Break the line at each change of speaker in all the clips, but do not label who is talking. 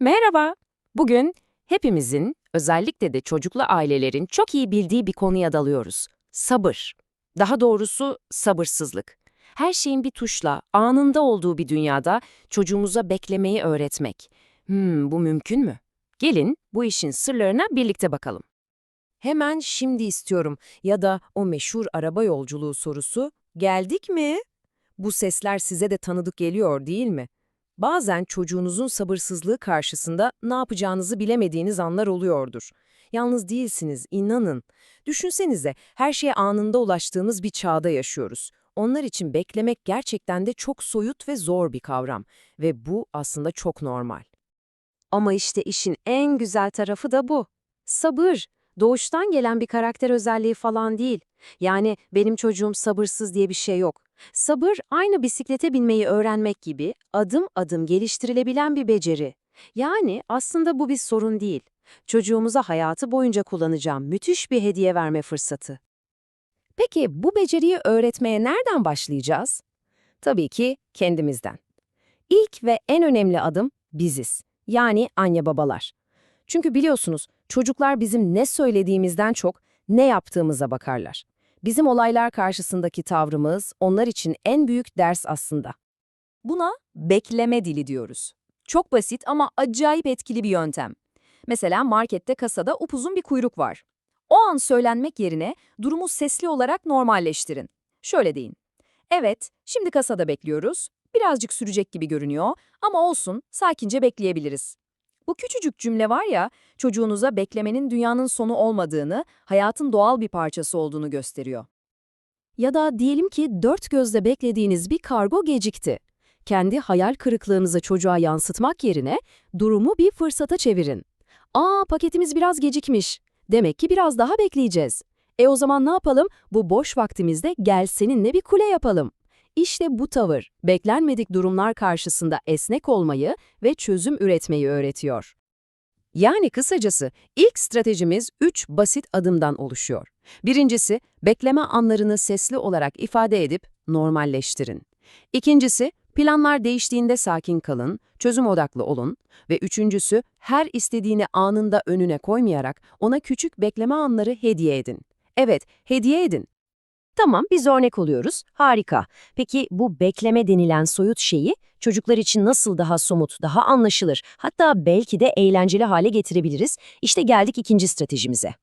Merhaba. Bugün hepimizin, özellikle de çocuklu ailelerin çok iyi bildiği bir konuya dalıyoruz. Sabır. Daha doğrusu sabırsızlık. Her şeyin bir tuşla, anında olduğu bir dünyada çocuğumuza beklemeyi öğretmek. Hmm, bu mümkün mü? Gelin bu işin sırlarına birlikte bakalım.
Hemen şimdi istiyorum ya da o meşhur araba yolculuğu sorusu geldik mi? Bu sesler size de tanıdık geliyor değil mi? Bazen çocuğunuzun sabırsızlığı karşısında ne yapacağınızı bilemediğiniz anlar oluyordur. Yalnız değilsiniz, inanın. Düşünsenize, her şeye anında ulaştığımız bir çağda yaşıyoruz. Onlar için beklemek gerçekten de çok soyut ve zor bir kavram ve bu aslında çok normal.
Ama işte işin en güzel tarafı da bu. Sabır. Doğuştan gelen bir karakter özelliği falan değil. Yani benim çocuğum sabırsız diye bir şey yok. Sabır aynı bisiklete binmeyi öğrenmek gibi adım adım geliştirilebilen bir beceri. Yani aslında bu bir sorun değil. Çocuğumuza hayatı boyunca kullanacağım müthiş bir hediye verme fırsatı.
Peki bu beceriyi öğretmeye nereden başlayacağız? Tabii ki kendimizden. İlk ve en önemli adım biziz. Yani anne babalar. Çünkü biliyorsunuz çocuklar bizim ne söylediğimizden çok ne yaptığımıza bakarlar. Bizim olaylar karşısındaki tavrımız onlar için en büyük ders aslında.
Buna bekleme dili diyoruz. Çok basit ama acayip etkili bir yöntem. Mesela markette kasada upuzun bir kuyruk var. O an söylenmek yerine durumu sesli olarak normalleştirin. Şöyle deyin. Evet, şimdi kasada bekliyoruz. Birazcık sürecek gibi görünüyor ama olsun, sakince bekleyebiliriz. Bu küçücük cümle var ya, çocuğunuza beklemenin dünyanın sonu olmadığını, hayatın doğal bir parçası olduğunu gösteriyor.
Ya da diyelim ki dört gözle beklediğiniz bir kargo gecikti. Kendi hayal kırıklığınızı çocuğa yansıtmak yerine durumu bir fırsata çevirin. Aa paketimiz biraz gecikmiş. Demek ki biraz daha bekleyeceğiz. E o zaman ne yapalım? Bu boş vaktimizde gel seninle bir kule yapalım. İşte bu tavır, beklenmedik durumlar karşısında esnek olmayı ve çözüm üretmeyi öğretiyor. Yani kısacası ilk stratejimiz 3 basit adımdan oluşuyor. Birincisi, bekleme anlarını sesli olarak ifade edip normalleştirin. İkincisi, planlar değiştiğinde sakin kalın, çözüm odaklı olun. Ve üçüncüsü, her istediğini anında önüne koymayarak ona küçük bekleme anları hediye edin. Evet, hediye edin.
Tamam, biz örnek oluyoruz. Harika. Peki bu bekleme denilen soyut şeyi çocuklar için nasıl daha somut, daha anlaşılır, hatta belki de eğlenceli hale getirebiliriz? İşte geldik ikinci stratejimize.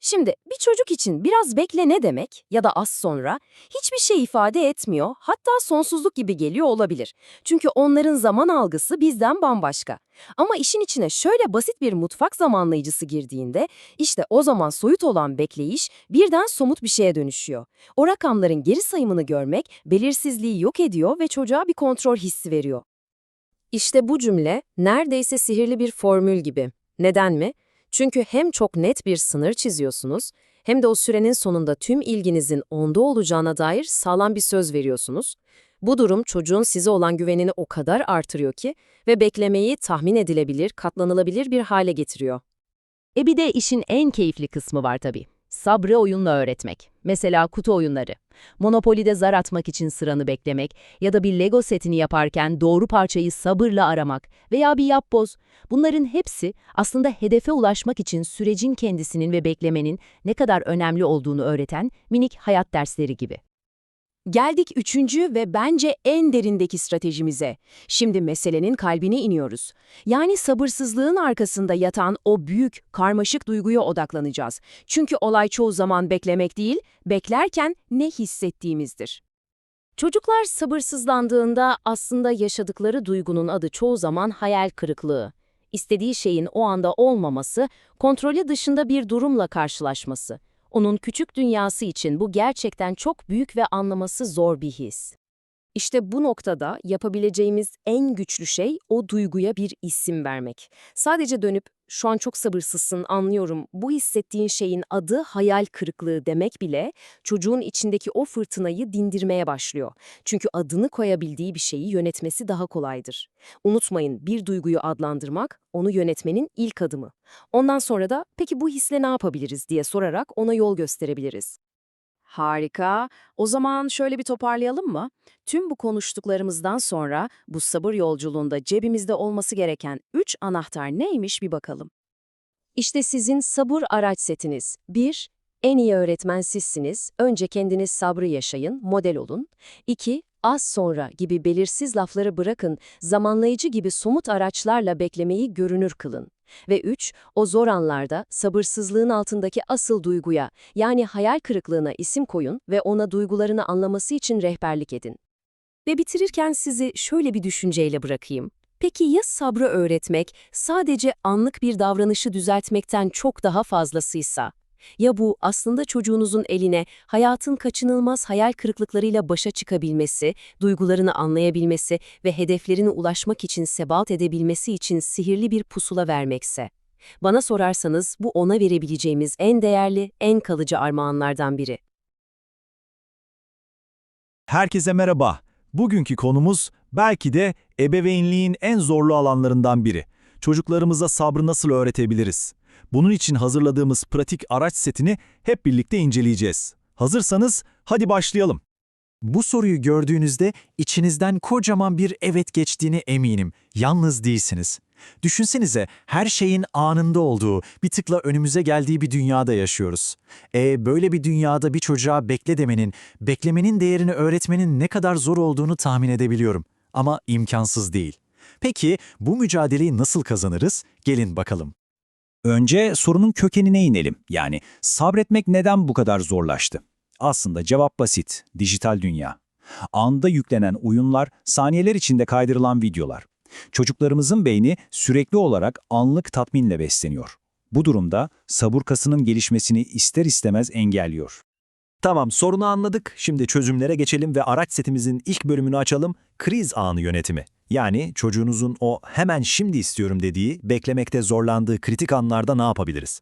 Şimdi bir çocuk için biraz bekle ne demek ya da az sonra hiçbir şey ifade etmiyor hatta sonsuzluk gibi geliyor olabilir. Çünkü onların zaman algısı bizden bambaşka. Ama işin içine şöyle basit bir mutfak zamanlayıcısı girdiğinde işte o zaman soyut olan bekleyiş birden somut bir şeye dönüşüyor. O rakamların geri sayımını görmek belirsizliği yok ediyor ve çocuğa bir kontrol hissi veriyor.
İşte bu cümle neredeyse sihirli bir formül gibi. Neden mi? Çünkü hem çok net bir sınır çiziyorsunuz, hem de o sürenin sonunda tüm ilginizin onda olacağına dair sağlam bir söz veriyorsunuz. Bu durum çocuğun size olan güvenini o kadar artırıyor ki ve beklemeyi tahmin edilebilir, katlanılabilir bir hale getiriyor.
E bir de işin en keyifli kısmı var tabii. Sabrı oyunla öğretmek. Mesela kutu oyunları. Monopoly'de zar atmak için sıranı beklemek ya da bir Lego setini yaparken doğru parçayı sabırla aramak veya bir yapboz. Bunların hepsi aslında hedefe ulaşmak için sürecin kendisinin ve beklemenin ne kadar önemli olduğunu öğreten minik hayat dersleri gibi.
Geldik üçüncü ve bence en derindeki stratejimize. Şimdi meselenin kalbine iniyoruz. Yani sabırsızlığın arkasında yatan o büyük, karmaşık duyguya odaklanacağız. Çünkü olay çoğu zaman beklemek değil, beklerken ne hissettiğimizdir. Çocuklar sabırsızlandığında aslında yaşadıkları duygunun adı çoğu zaman hayal kırıklığı. İstediği şeyin o anda olmaması, kontrolü dışında bir durumla karşılaşması. Onun küçük dünyası için bu gerçekten çok büyük ve anlaması zor bir his. İşte bu noktada yapabileceğimiz en güçlü şey o duyguya bir isim vermek. Sadece dönüp şu an çok sabırsızsın anlıyorum bu hissettiğin şeyin adı hayal kırıklığı demek bile çocuğun içindeki o fırtınayı dindirmeye başlıyor. Çünkü adını koyabildiği bir şeyi yönetmesi daha kolaydır. Unutmayın bir duyguyu adlandırmak onu yönetmenin ilk adımı. Ondan sonra da peki bu hisle ne yapabiliriz diye sorarak ona yol gösterebiliriz. Harika. O zaman şöyle bir toparlayalım mı? Tüm bu konuştuklarımızdan sonra bu sabır yolculuğunda cebimizde olması gereken 3 anahtar neymiş bir bakalım.
İşte sizin sabır araç setiniz. 1. En iyi öğretmen sizsiniz. Önce kendiniz sabrı yaşayın, model olun. 2. Az sonra gibi belirsiz lafları bırakın, zamanlayıcı gibi somut araçlarla beklemeyi görünür kılın. Ve 3. O zor anlarda sabırsızlığın altındaki asıl duyguya, yani hayal kırıklığına isim koyun ve ona duygularını anlaması için rehberlik edin. Ve bitirirken sizi şöyle bir düşünceyle bırakayım. Peki ya sabrı öğretmek sadece anlık bir davranışı düzeltmekten çok daha fazlasıysa? Ya bu aslında çocuğunuzun eline hayatın kaçınılmaz hayal kırıklıklarıyla başa çıkabilmesi, duygularını anlayabilmesi ve hedeflerine ulaşmak için sebat edebilmesi için sihirli bir pusula vermekse? Bana sorarsanız bu ona verebileceğimiz en değerli, en kalıcı armağanlardan biri.
Herkese merhaba. Bugünkü konumuz belki de ebeveynliğin en zorlu alanlarından biri. Çocuklarımıza sabrı nasıl öğretebiliriz? Bunun için hazırladığımız pratik araç setini hep birlikte inceleyeceğiz. Hazırsanız hadi başlayalım. Bu soruyu gördüğünüzde içinizden kocaman bir evet geçtiğine eminim. Yalnız değilsiniz. Düşünsenize her şeyin anında olduğu, bir tıkla önümüze geldiği bir dünyada yaşıyoruz. E böyle bir dünyada bir çocuğa bekle demenin, beklemenin değerini öğretmenin ne kadar zor olduğunu tahmin edebiliyorum. Ama imkansız değil. Peki bu mücadeleyi nasıl kazanırız? Gelin bakalım. Önce sorunun kökenine inelim. Yani sabretmek neden bu kadar zorlaştı? Aslında cevap basit. Dijital dünya. Anda yüklenen oyunlar, saniyeler içinde kaydırılan videolar. Çocuklarımızın beyni sürekli olarak anlık tatminle besleniyor. Bu durumda sabır kasının gelişmesini ister istemez engelliyor. Tamam sorunu anladık. Şimdi çözümlere geçelim ve araç setimizin ilk bölümünü açalım. Kriz anı yönetimi. Yani çocuğunuzun o hemen şimdi istiyorum dediği, beklemekte zorlandığı kritik anlarda ne yapabiliriz?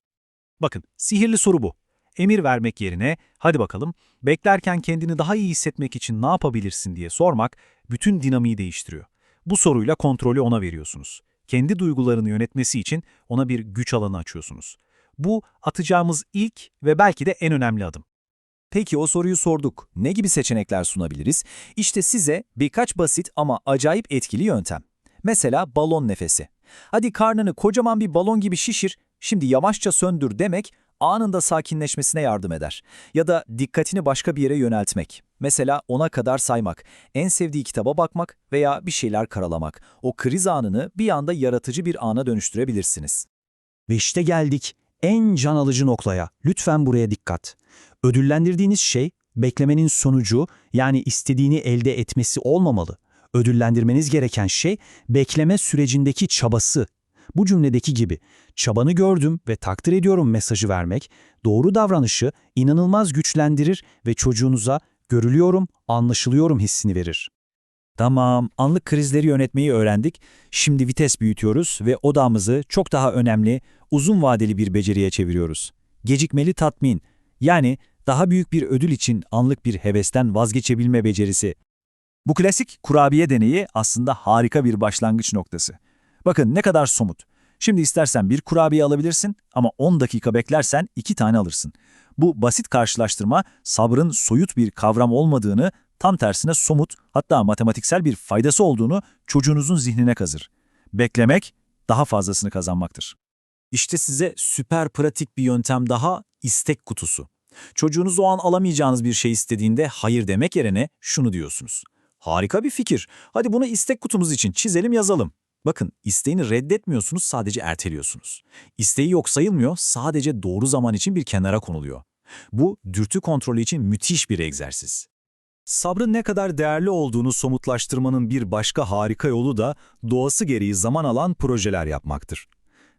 Bakın, sihirli soru bu. Emir vermek yerine, hadi bakalım, beklerken kendini daha iyi hissetmek için ne yapabilirsin diye sormak, bütün dinamiği değiştiriyor. Bu soruyla kontrolü ona veriyorsunuz. Kendi duygularını yönetmesi için ona bir güç alanı açıyorsunuz. Bu atacağımız ilk ve belki de en önemli adım. Peki o soruyu sorduk. Ne gibi seçenekler sunabiliriz? İşte size birkaç basit ama acayip etkili yöntem. Mesela balon nefesi. Hadi karnını kocaman bir balon gibi şişir, şimdi yavaşça söndür demek anında sakinleşmesine yardım eder. Ya da dikkatini başka bir yere yöneltmek. Mesela ona kadar saymak, en sevdiği kitaba bakmak veya bir şeyler karalamak. O kriz anını bir anda yaratıcı bir ana dönüştürebilirsiniz. Ve işte geldik en can alıcı noktaya. Lütfen buraya dikkat. Ödüllendirdiğiniz şey beklemenin sonucu yani istediğini elde etmesi olmamalı. Ödüllendirmeniz gereken şey bekleme sürecindeki çabası. Bu cümledeki gibi çabanı gördüm ve takdir ediyorum mesajı vermek doğru davranışı inanılmaz güçlendirir ve çocuğunuza görülüyorum, anlaşılıyorum hissini verir. Tamam, anlık krizleri yönetmeyi öğrendik. Şimdi vites büyütüyoruz ve odamızı çok daha önemli, uzun vadeli bir beceriye çeviriyoruz. Gecikmeli tatmin, yani daha büyük bir ödül için anlık bir hevesten vazgeçebilme becerisi. Bu klasik kurabiye deneyi aslında harika bir başlangıç noktası. Bakın ne kadar somut. Şimdi istersen bir kurabiye alabilirsin ama 10 dakika beklersen 2 tane alırsın. Bu basit karşılaştırma sabrın soyut bir kavram olmadığını, tam tersine somut hatta matematiksel bir faydası olduğunu çocuğunuzun zihnine kazır. Beklemek daha fazlasını kazanmaktır. İşte size süper pratik bir yöntem daha istek kutusu. Çocuğunuz o an alamayacağınız bir şey istediğinde hayır demek yerine şunu diyorsunuz. Harika bir fikir. Hadi bunu istek kutumuz için çizelim yazalım. Bakın isteğini reddetmiyorsunuz sadece erteliyorsunuz. İsteği yok sayılmıyor sadece doğru zaman için bir kenara konuluyor. Bu dürtü kontrolü için müthiş bir egzersiz. Sabrın ne kadar değerli olduğunu somutlaştırmanın bir başka harika yolu da doğası gereği zaman alan projeler yapmaktır.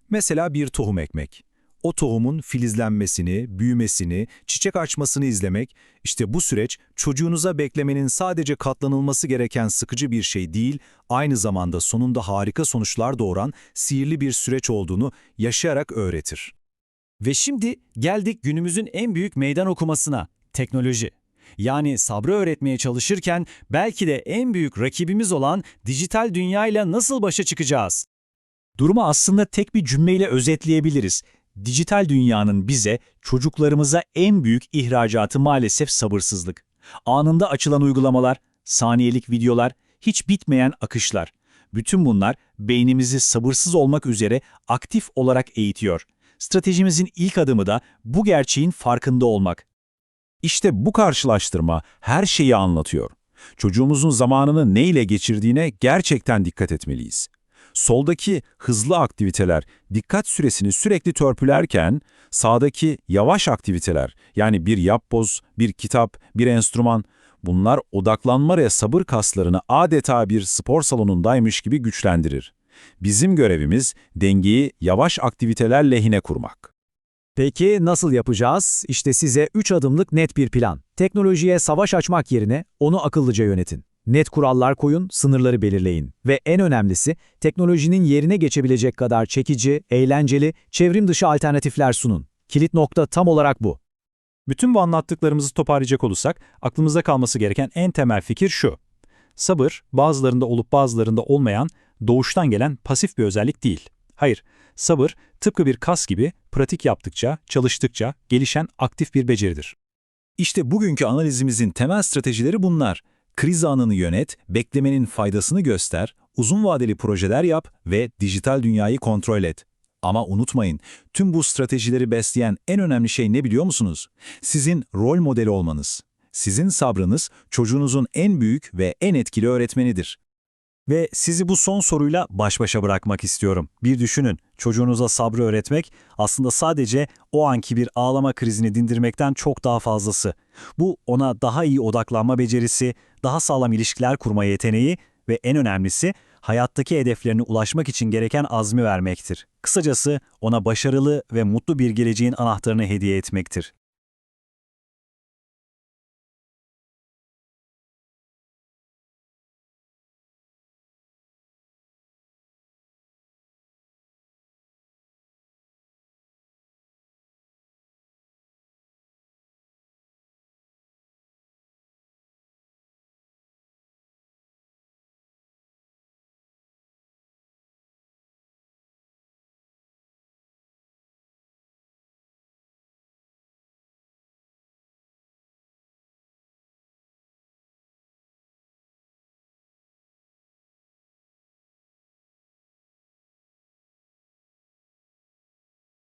Mesela bir tohum ekmek. O tohumun filizlenmesini, büyümesini, çiçek açmasını izlemek, işte bu süreç çocuğunuza beklemenin sadece katlanılması gereken sıkıcı bir şey değil, aynı zamanda sonunda harika sonuçlar doğuran sihirli bir süreç olduğunu yaşayarak öğretir. Ve şimdi geldik günümüzün en büyük meydan okumasına, teknoloji. Yani sabrı öğretmeye çalışırken belki de en büyük rakibimiz olan dijital dünyayla nasıl başa çıkacağız? Durumu aslında tek bir cümleyle özetleyebiliriz. Dijital dünyanın bize, çocuklarımıza en büyük ihracatı maalesef sabırsızlık. Anında açılan uygulamalar, saniyelik videolar, hiç bitmeyen akışlar. Bütün bunlar beynimizi sabırsız olmak üzere aktif olarak eğitiyor. Stratejimizin ilk adımı da bu gerçeğin farkında olmak. İşte bu karşılaştırma her şeyi anlatıyor. Çocuğumuzun zamanını ne ile geçirdiğine gerçekten dikkat etmeliyiz. Soldaki hızlı aktiviteler dikkat süresini sürekli törpülerken, sağdaki yavaş aktiviteler yani bir yapboz, bir kitap, bir enstrüman bunlar odaklanma ve sabır kaslarını adeta bir spor salonundaymış gibi güçlendirir. Bizim görevimiz dengeyi yavaş aktiviteler lehine kurmak.
Peki nasıl yapacağız? İşte size 3 adımlık net bir plan. Teknolojiye savaş açmak yerine onu akıllıca yönetin. Net kurallar koyun, sınırları belirleyin. Ve en önemlisi, teknolojinin yerine geçebilecek kadar çekici, eğlenceli, çevrim dışı alternatifler sunun. Kilit nokta tam olarak bu.
Bütün bu anlattıklarımızı toparlayacak olursak, aklımızda kalması gereken en temel fikir şu. Sabır, bazılarında olup bazılarında olmayan, doğuştan gelen pasif bir özellik değil. Hayır, sabır tıpkı bir kas gibi pratik yaptıkça, çalıştıkça gelişen aktif bir beceridir.
İşte bugünkü analizimizin temel stratejileri bunlar. Kriz anını yönet, beklemenin faydasını göster, uzun vadeli projeler yap ve dijital dünyayı kontrol et. Ama unutmayın, tüm bu stratejileri besleyen en önemli şey ne biliyor musunuz? Sizin rol modeli olmanız. Sizin sabrınız çocuğunuzun en büyük ve en etkili öğretmenidir.
Ve sizi bu son soruyla baş başa bırakmak istiyorum. Bir düşünün, çocuğunuza sabrı öğretmek aslında sadece o anki bir ağlama krizini dindirmekten çok daha fazlası. Bu ona daha iyi odaklanma becerisi, daha sağlam ilişkiler kurma yeteneği ve en önemlisi hayattaki hedeflerine ulaşmak için gereken azmi vermektir. Kısacası ona başarılı ve mutlu bir geleceğin anahtarını hediye etmektir.